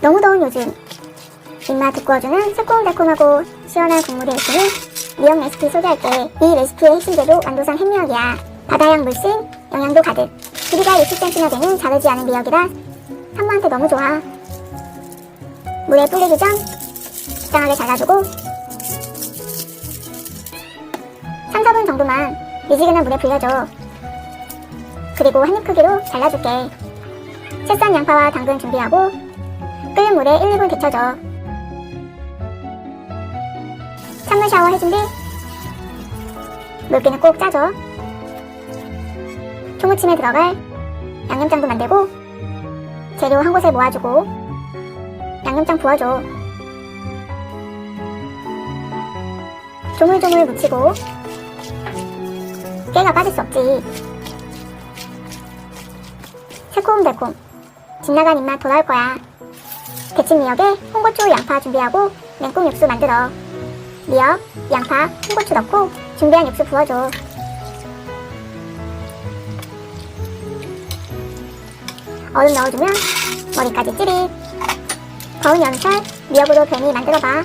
너무 더운 요즘 입맛 돋구어주는 새콤달콤하고 시원한 국물이 있으니 미역 레시피 소개할게. 이 레시피의 핵심재료 완도상 햄미역이야. 바다양 물씬 영양도 가득. 길이가 60cm나 되는 자르지 않은 미역이라 산모한테 너무 좋아. 물에 불리기 전 적당하게 잘라주고 3, 4분 정도만 미지근한 물에 불려줘. 그리고 한입 크기로 잘라줄게. 채썬 양파와 당근 준비하고 끓는 물에 1, 2분 데쳐줘 찬물 샤워 해준 뒤 물기는 꼭 짜줘. 초무침에 들어갈 양념장도 만들고 재료 한 곳에 모아주고 양념장 부어줘. 조물조물 묻히고 깨가 빠질 수 없지. 새콤달콤. 집 나간 입맛 돌아올 거야 데친 미역에 홍고추, 양파 준비하고 냉국 육수 만들어. 미역, 양파, 홍고추 넣고 준비한 육수 부어줘. 얼음 넣어주면 머리까지 찌릿. 더운 여름철 미역으로 괜히 만들어봐